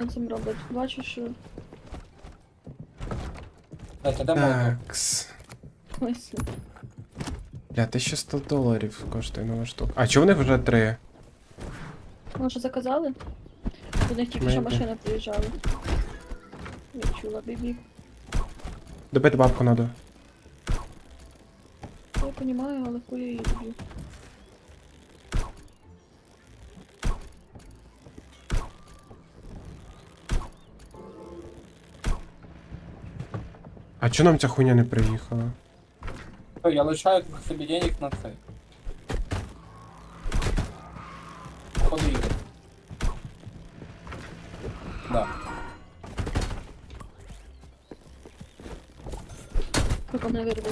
Він цим робить. Бачиш, що Дайте, де молоток? Такс. ось. Бля, 1100 доларів коштує нова штука. А чого в них вже три? Може заказали? До них тільки що Maybe. машина приїжджала. Я чула бібі. Добити бабку надо. Я розумію, але хуй я її люблю. А чого нам ця хуйня не приїхала? Я лишаю собі денег на це. Їде. Да. Поки мене вирве.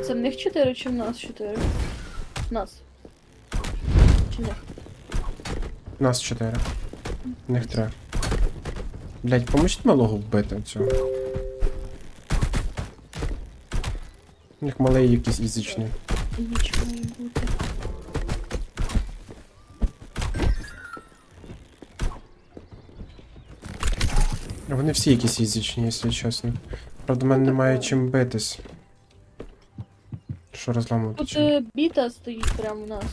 А це в них 4 чи в нас 4? В нас. Чи в них? Нас чотири. В них три. Блять, поможіть малого вбити цього. У них малий якийсь ізичний. Нічого. Вони всі якісь ізичні, якщо чесно. Правда, в мене немає чим битись. Що розламувати? Тут чим? е, біта стоїть прямо у нас.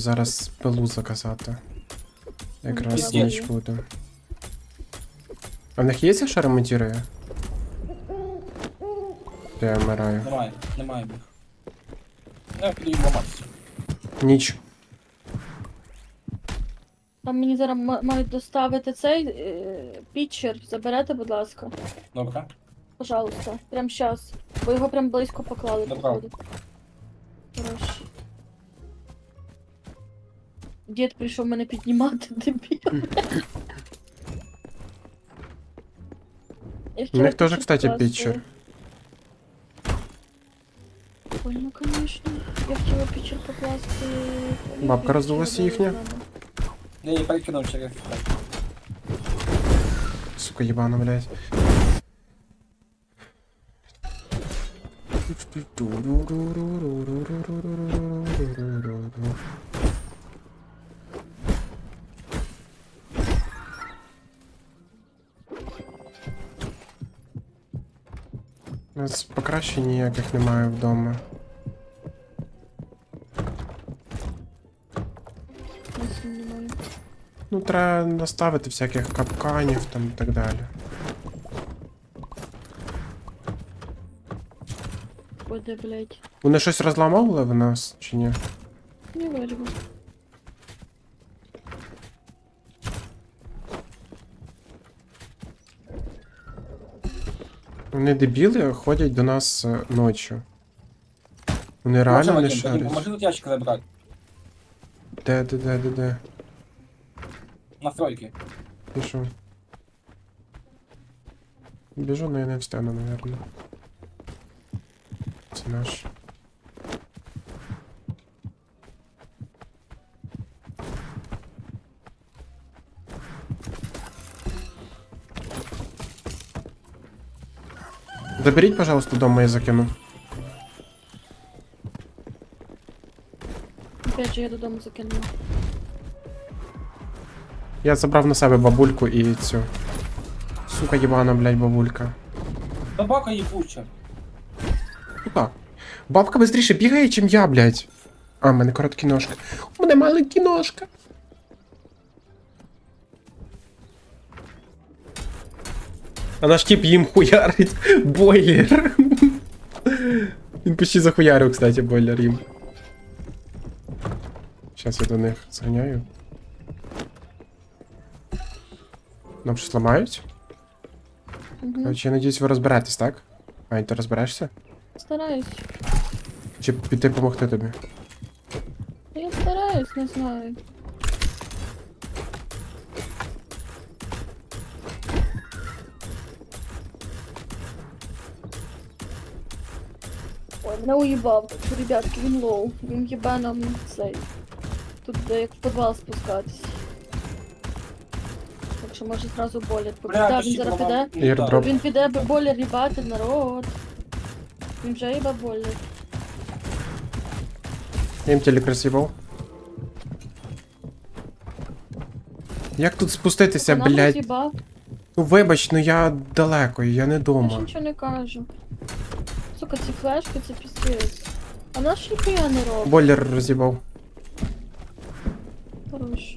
Зараз пилу заказати. Якраз Ну, ніч є. буде. А в них є ця, що ремонтує? Я вмираю. Немає, немає їх. Я піду їм ламатися. Ніч. Там мені зараз ма- мають доставити цей е, пітчер. Заберете, будь ласка. Добре. Пожалуйста. Прям щас. Бо його прям близько поклали, Добре. походу. Хорош. Дід прийшов мене піднімати, дебіл. Я У хотіла них теж, пітчер кстати, покласти. пітчер. Ой, ну конечно. Я хотіла пітчер покласти. Бабка Я роздулася хотіла їхня? додому. Я її перекинув через так. Сука, ебана, блядь. покращень ніяких немає вдома. Ось немає. Ну, треба наставити всяких капканів там і так далі. Буде, блядь. Вони щось розламовували в нас чи ні? Не вижу. Вони дебіли ходять до нас е, ночі. Вони реально не шарять. Поможи тут ящик забрати. Де, де, де, де, де? Настройки. Пішов. Біжу, но я не встану, наверное. Це наш. Заберіть, пожалуйста, дом, я закину. Опять же, я додому закинула. Я забрав на себе бабульку і цю. Сука, єбана, блядь, бабулька. Собака їбуча. Сука. Бабка быстріше бігає, чим я, блядь. А, в мене короткі ножки. У мене маленькі ножки. А наш тип їм хуярить бойлер. Він почти захуярив, кстати, бойлер їм. Сейчас я до них зганяю. Нам щось ламають? Угу. Короче, я надіюсь, ви розберетесь, так? Ань, ти розберешся? Стараюсь. Чи піти допомогти тобі? Я стараюсь, не знаю. Ой, мене уїбав. Ребятки, він лоу. Він їбе нам цей. Тут де як в підвал спускатись. Так що може зразу. Бля, Да, він зараз піде. Airdrop. Він піде бо бойлер їбати, народ. Він вже їба. Я їм телек роз'їбав. Як тут спуститися, Вона блядь? роз'їбав. Ну вибач, ну я далеко, я не Я ж нічого не кажу. Сука, ці флешки, це піздець. А наш ніхуя не робить. Бойлер роз'їбав. Хорош.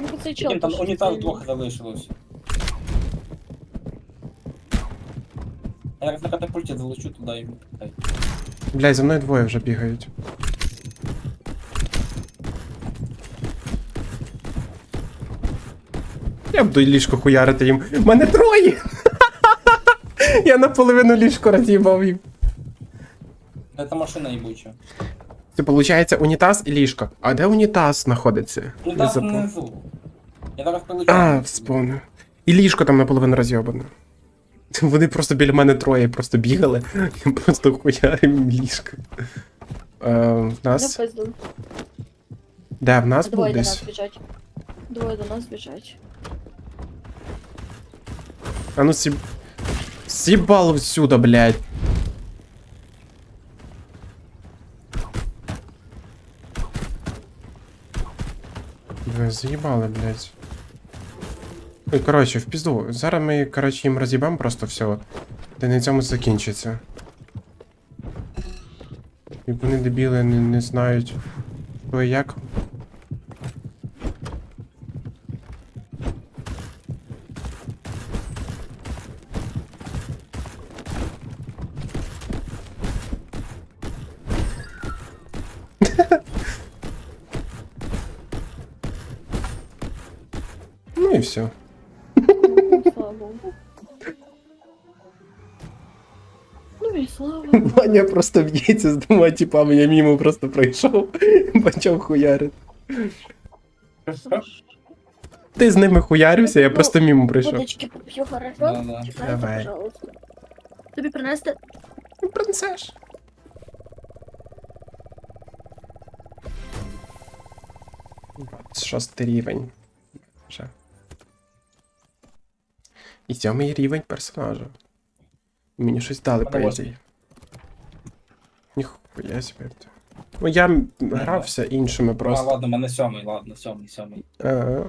Ну, цей чел там пішов унітаз двох залишилось. Я як на катапульті залечу туди і. Ай. Блядь, за мною двоє вже бігають. Я буду ліжко хуярити їм. Мене троє! Я наполовину ліжко роз'їбав їм. Де та машина їбуча? Це виходить унітаз і ліжко. А де унітаз знаходиться? Ну Я запом- внизу. Я зараз прилечу. А, вспомнив. І ліжко там наполовину роз'єбане. Вони просто біля мене троє просто бігали. Я просто хуярив ліжко. Е, в нас. пиздив. Де, в нас був Двоє до десь? нас біжать. Двоє до нас біжать. А ну сіб... Сібал всюди, блядь. Ви заїбали, блядь. Ой, коротше, в пізду. Зараз ми, коротше, їм роз'їбам просто все. Та на цьому закінчиться. І вони дебіли не, не знають, що і як. Все. Ну, Слава Богу. Ну і слава. Ваня просто б'ється з двома типами, я мимо просто пройшов, почав хуярити. Ти з ними хуярився, я Ну, просто мимо пройшов. Водички поп'ю, хорошо? Да-да. Чекайте, Давай. пожалуйста. Тобі принести? Ну, Принцеш. Шостий рівень. Вже. І сьомий рівень персонажа. Мені щось дали, по ідеї. Ніхуя себе. Ну я грався іншими просто. А, ладно, мене сьомий, ладно, сьомий, сьомий. Е,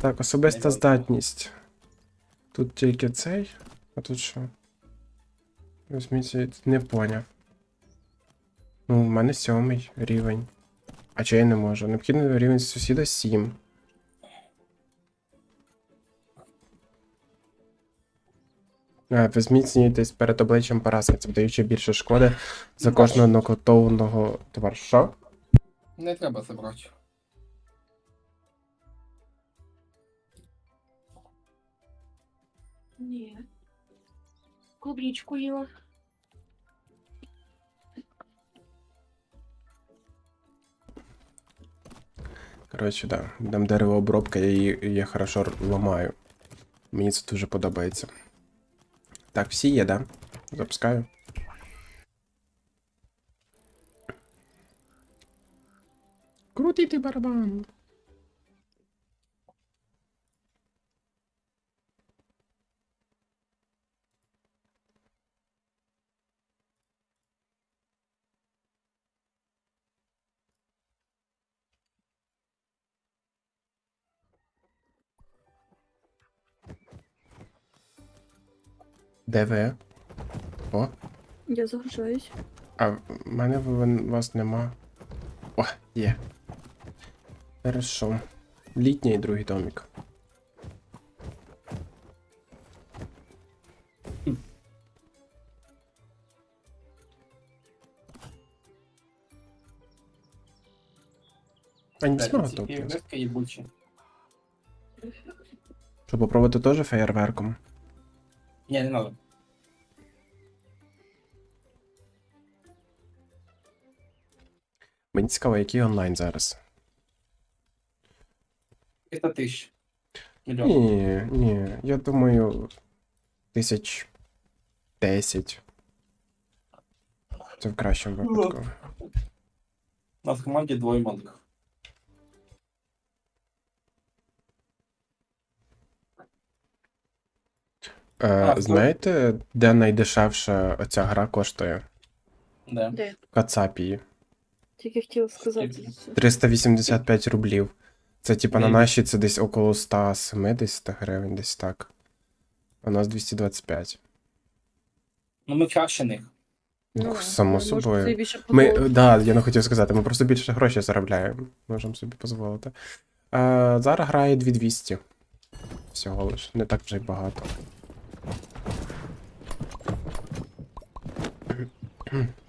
Так, особиста здатність. Тут тільки цей, а тут що? Візьміть, не поняв. Ну, в мене сьомий рівень. А чи я не можу? Необхідний рівень сусіда 7. Ви зміцнюєтесь перед обличчям поразки, це даючи більше шкоди за кожного нокаутованого товариша. Не треба забрати. Ні. Клубничку їла. Коротше, да. Там деревообробка, я її я хорошо ламаю. Мені це дуже подобається. Так, всі є, да? Запускаю. Крутити барабан. Де ви? О, Я загружаюсь. а в мене в- вас нема. О, є. Хорошо. Літній другий домик. А не тут. фейерверки їбучі. Щоб попробувати теж феєрверком. Ні, не надо. Мені цікаво, який онлайн зараз. 300 тисяч. Мільйон. Ні, ні, я думаю, тисяч десять. Це в кращому випадку. У нас в команді двоє малих. Е, А, знаєте, де найдешевша оця гра коштує? Де? Де? В Кацапії. Тільки хотіла сказати. Скільки? це. 385 рублів. Це типа на Ні. наші це десь около 170 гривень, десь так. А у нас 225. Ну ми краще них. Ну, само може, собою. більше Ми, подобається. да, я не хотів сказати, ми просто більше грошей заробляємо. Можемо собі дозволити. Е, зараз грає 2200. Всього лиш. Не так вже й багато. Mm-hmm.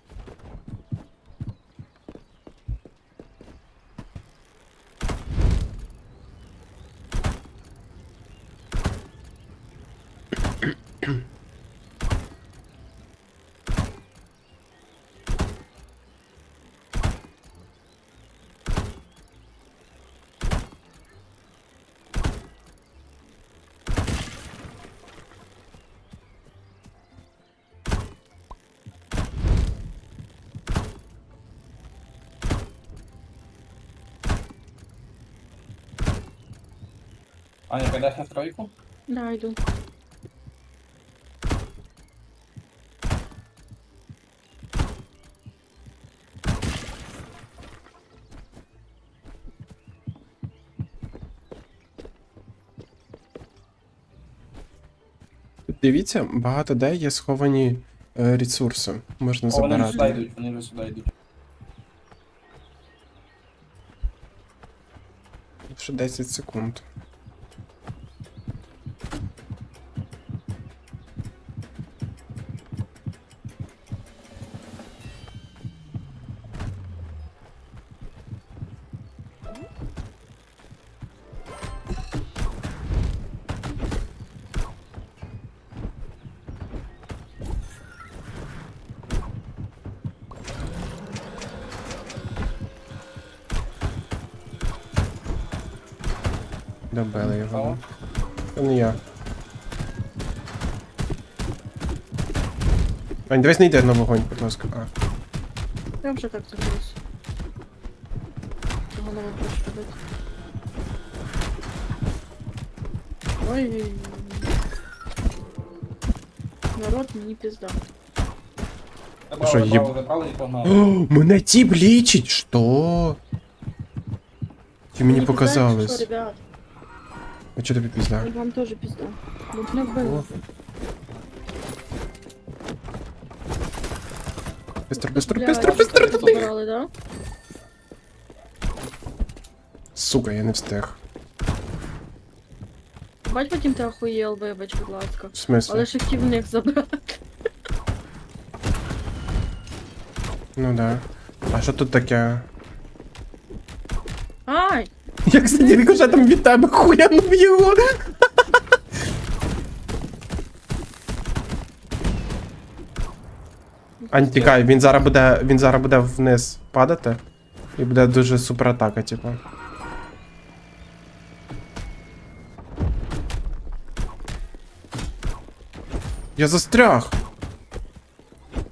Аня, підеш на стройку? Да, йду. Дивіться, багато де є сховані е, ресурси. Можна О, вони вже забирати. сюди йдуть, вони вже сюди йдуть. Ще 10 секунд. Добили його. Це не я. Ань, дивись не йди на вогонь, будь ласка. А. Я вже так забулась. Чого не хочеш робити? Ой. Народ мені пізда. Забрали, Що, забрали, їб- забрали і погнали. О, мене тіп лічить! Що? Чи мені показалось? Що, ребят? А чого тобі пізда? І вам теж пізда. Бо мене вбили. Бистро, бистро, бистро, бистро! так забирали, да? Сука, я не встиг. Бать потім ти охуєл, вибач, будь ласка. В смислі? Але ж хотів в них забрати. Ну да. А що тут таке? Ай! Я, кстати, рикошетом від тебе хуянув його. Ань, тікай, він зараз буде. Він зараз буде вниз падати. І буде дуже суператака, типу. Я застряг!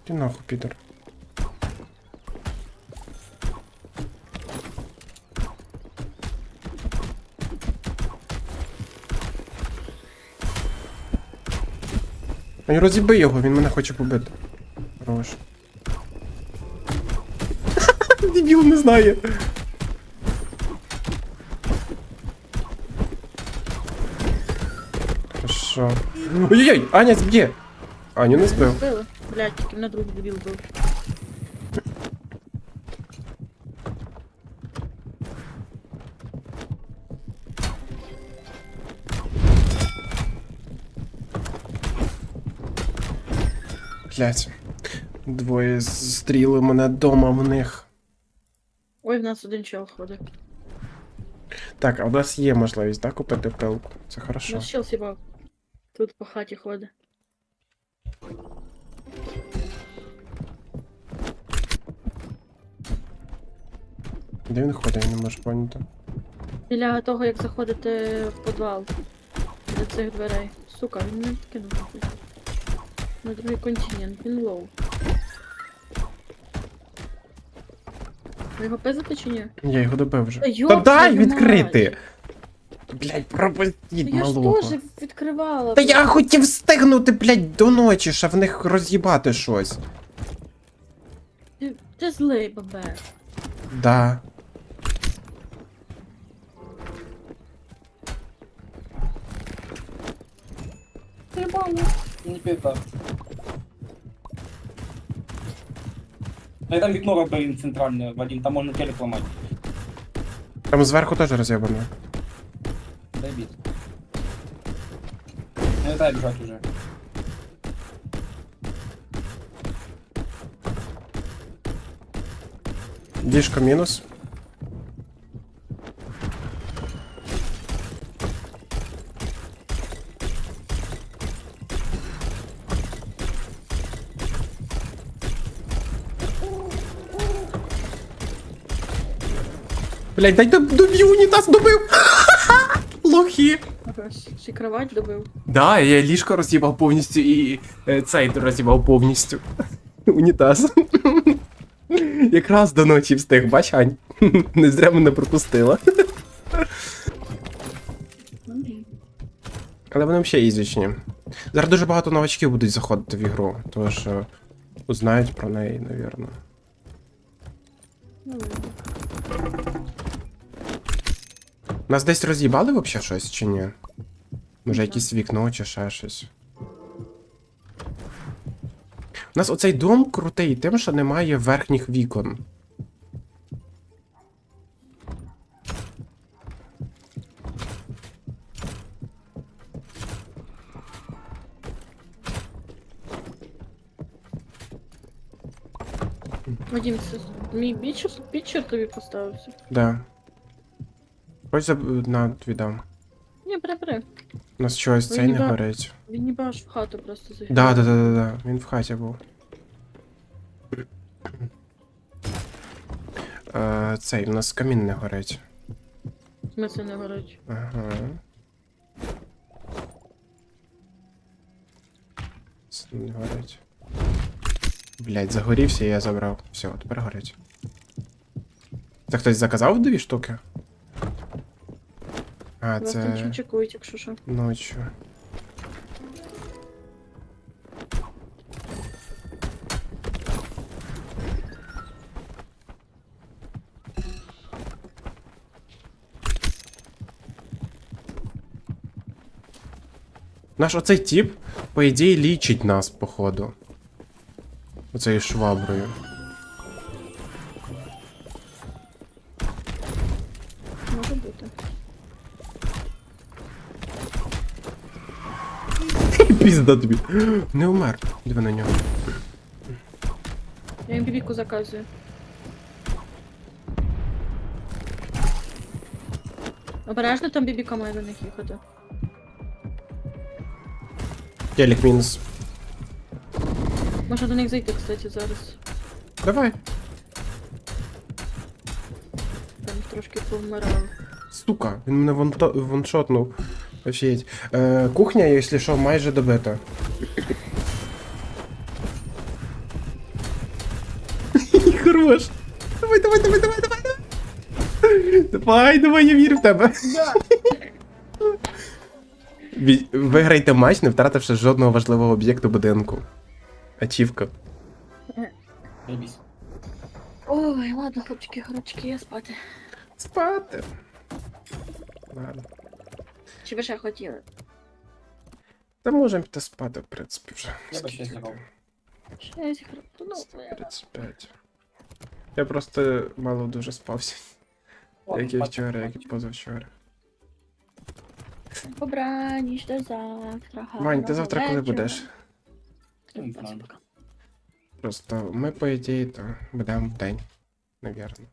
Ти нахуй, Пітер. Ань, розіби його, він мене хоче побити. Хорош. Дебіл не знає. Хорошо. Ой-ой-ой, Аня зб'є. Аню не збив. Збили. Блядь, тільки мене другий дебіл був. Блять. Двоє стріли мене дома в них. Ой, в нас один чел ходить. Так, а у нас є можливість, так, купити пилку. Це У хорошо. нас чел сібав. Тут по хаті ходить. Де він ходить, я не можу поняти. Біля того, як заходити в підвал. До цих дверей. Сука, він не кинув. На другий континент, він лоу. Ви його пизите чи ні? Я його добив вже. Та Та дай твою відкрити! Блядь, пропустіть Я ж малого. теж відкривала. Та я хотів встигнути, блядь, до ночі, ще в них роз'їбати щось. Ти, ти злий, бабе. Да. Ебало. Не пизда. Да и там вікно, блин, центральне, Вадим, там можна телек ламати. Там зверху теж роз'єбано. Дай біт. Не дай біжать уже. Діжка мінус. Блять, дай доб- доб'ю унітаз, добив! Лохи! Ще кровать добив. Да, я ліжко роз'їбав повністю і е, цей роз'їбав повністю. Унітаз. Якраз до ночі встиг, бач, Ань. Не зря мене пропустила. Але вони ще ізичні. Зараз дуже багато новачків будуть заходити в ігру, тому що узнають про неї, навірно. Нас десь роз'їбали взагалі щось чи ні? Може Не якесь вікно чи ще щось. У нас оцей дом крутий тим, що немає верхніх вікон. Вадим, це мій бічер, бічер тобі поставився. Да. Хоч заб... на віддам. Ні, бери, бери. У нас чогось цей не горить. Він ніби аж в хату просто заїхав. Да, да, да, да, да. Він в хаті був. Е, цей, у нас камін не горить. Це не горить. Ага. Це Не горить. Блять, загорівся я забрав. Все, тепер горить. Це хтось заказав дві штуки? А, Вас там це ще чекують, якщо що. ночі. Наш оцей тип, по ідеї, лічить нас, походу. Оцею шваброю. Пізда тобі. Не умер. Диви на нього. Я їм бібіку заказую. Обережно там бібіка має до них їхати. Телек мінус. Можна до них зайти, кстати, зараз. Давай. Там трошки повмирали. Сука, він мене вонто... воншотнув. Офігеть. Е, кухня, якщо що, майже добита. Хорош. Давай, давай, давай, давай, давай, давай. Давай, давай, я вірю в тебе. Виграйте матч, не втративши жодного важливого об'єкту будинку. Ачівка. Ой, ладно, хлопчики, горочки, я спати. Спати. Ладно. Чи ви ще хотіли? Та можемо піти спати, в принципі, вже. Я би ще зіграв. Шесть гр- ну, я- 35. Я просто мало дуже спався. Ладно, Як і спать, вчора, як і спать. позавчора. Добраніч до завтра. Вань, ти гарного завтра коли вечора. будеш? Не знаю. Просто ми, по ідеї, то будемо в день, навірно.